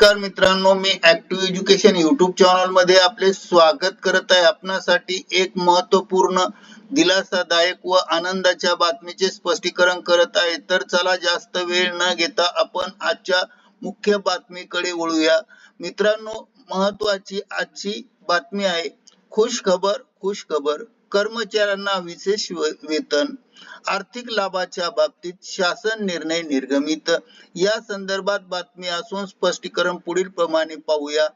नमस्कार मित्रांनो मी ऍक्टिव्ह एज्युकेशन युट्यूब चॅनलमध्ये आपले स्वागत करत आहे. आपणासाठी एक महत्त्वपूर्ण दिलासादायक व आनंदाच्या बातमीचे स्पष्टीकरण करत आहे. तर चला जास्त वेळ न घेता आपण आजच्या मुख्य बातमीकडे वळूया. मित्रांनो महत्वाची आजची बातमी आहे खुश खबर खुश खबर कर्मचाऱ्यांना विशेष वेतन आर्थिक लाभाच्या बाबतीत शासन निर्णय निर्गमित. या संदर्भात बातमी असून स्पष्टीकरण पुढील प्रमाणे पाहूया.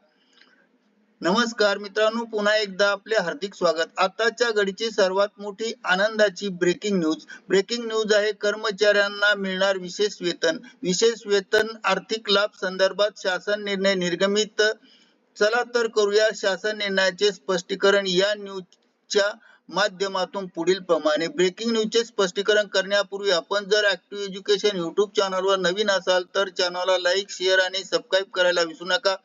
नमस्कार मित्रांनो पुन्हा एकदा आपले हार्दिक स्वागत. आताच्या घडीची सर्वात मोठी आनंदाची ब्रेकिंग न्यूज ब्रेकिंग न्यूज आहे कर्मचाऱ्यांना मिळणार विशेष वेतन. विशेष वेतन आर्थिक लाभ संदर्भात शासन निर्णय निर्गमित. चला तर करूया शासन निर्णयाचे स्पष्टीकरण. या न्यूजच्या माध्यमातून पुढील प्रमाणे ब्रेकिंग न्यूजचे स्पष्टीकरण करण्यापूर्वी आपण जर ऍक्टिव्ह एज्युकेशन युट्यूब चॅनलवर नवीन असाल तर चॅनलला लाईक शेअर आणि सबस्क्राईब करायला विसरू नका.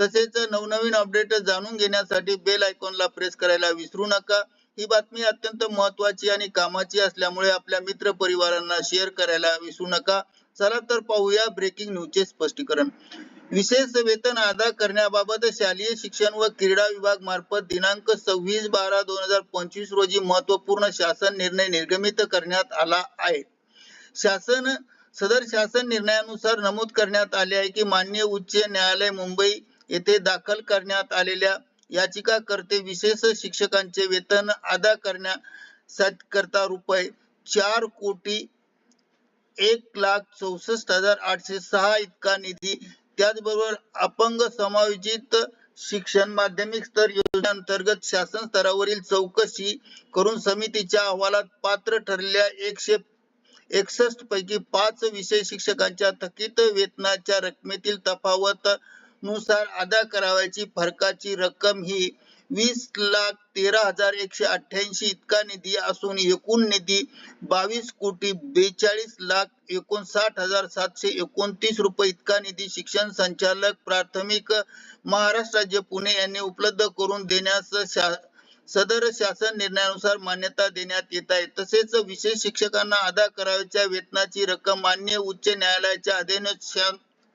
तसेच नवनवीन अपडेट जाणून घेण्यासाठी बेल आयकॉनला प्रेस करायला विसरू नका. ही बातमी अत्यंत महत्वाची आणि कामाची असल्यामुळे आपल्या मित्र परिवारांना शेअर करायला विसरू नका. चला तर पाहूया ब्रेकिंग न्यूजचे स्पष्टीकरण. विशेष वेतन अदा करण्याबाबत शालेय शिक्षण व क्रीडा विभाग मार्फत दिनांक सव्वीस बारा दोन हजार पंचवीस रोजी महत्त्वपूर्ण शासन निर्णय निर्गमित करण्यात आला आहे. शासन सदर शासन निर्णयानुसार नमूद करण्यात आले आहे की मान्य उच्च न्यायालय मुंबई येथे दाखल करण्यात आलेल्या याचिकाकर्ते विशेष शिक्षकांचे वेतन अदा करण्यासाठी करता रुपये चार कोटी एक लाख चौसष्ट हजार आठशे सहा इतका निधी त्याचबरोबर अपंग समायोजित शिक्षण माध्यमिक स्तर योजनेअंतर्गत शासन स्तरावरील चौकशी करून समितीच्या अहवालात पात्र ठरलेल्या एकशे एकसष्ट पैकी पाच विषय शिक्षकांच्या थकीत वेतनाच्या रकमेतील तफावत नुसार अदा करावयाची फरकाची रक्कम ही वीस लाख तेरा हजार एकशे अठ्ठ्याऐंशी इतका निधी असून एकूण निधी बावीस कोटी बेचाळीस लाख एकोणसाठ हजार सातशे एकोणतीस रुपये इतका निधी शिक्षण संचालक प्राथमिक महाराष्ट्र राज्य पुणे यांनी उपलब्ध करून देण्यास शा सदर शासन निर्णयानुसार मान्यता देण्यात येत आहे. तसेच विशेष शिक्षकांना अदा करावयाच्या वेतनाची रक्कम मान्य उच्च न्यायालयाच्या आदेशानुसार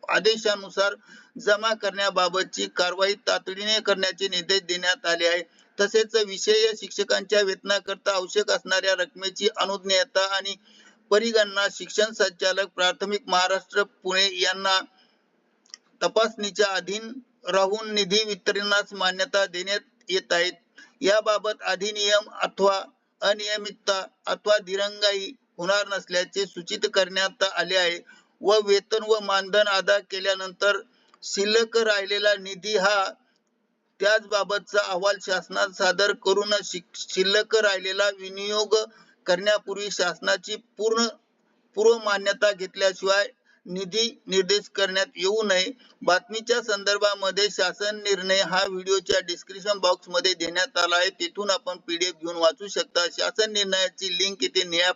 आदेशानुसार जमा करण्याबाबतची कारवाई तातडीने करण्याचे निर्देश देण्यात आले आहे तसेच विषय शिक्षकांच्या वेतनाकरता आवश्यक असणाऱ्या रकमेची अनुज्ञेयता आणि परिगणना शिक्षण संचालक प्राथमिक महाराष्ट्र पुणे यांना तपासणीच्या अधीन राहून निधी वितरणास मान्यता देण्यात येत आहेत याबाबत अधिनियम अथवा अनियमितता अथवा दिरंगाई होणार नसल्याचे सूचित करण्यात आले आहे. व वेतन व मानधन अदा केल्यानंतर शिल्लक राहिलेला निधी हा त्याचबाबतचा अहवाल शासनात सादर करून शिल्लक राहिलेला विनियोग करण्यापूर्वी शासनाची पूर्ण पूर्व मान्यता घेतल्याशिवाय निधी निर्देश करण्यात येऊ नये. बातमीच्या संदर्भामध्ये शासन निर्णय हा व्हिडिओच्या डिस्क्रिप्शन बॉक्समध्ये देण्यात आला आहे. तिथून आपण पीडीएफ घेऊन वाचू शकता. शासन निर्णयाची लिंक इथे निळ्या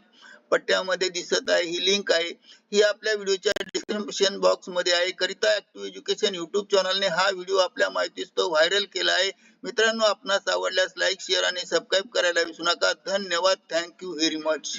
पट्ट्यामध्ये दिसत आहे. ही लिंक आहे ही आपल्या व्हिडिओच्या डिस्क्रिप्शन बॉक्समध्ये आहे. करिता ऍक्टिव्ह एज्युकेशन युट्यूब चॅनलने हा व्हिडिओ आपल्या माहितीस्तव व्हायरल केला आहे. मित्रांनो आपणास आवडल्यास लाईक शेअर आणि सबस्क्राईब करायला विसरू नका. धन्यवाद. Thank you very much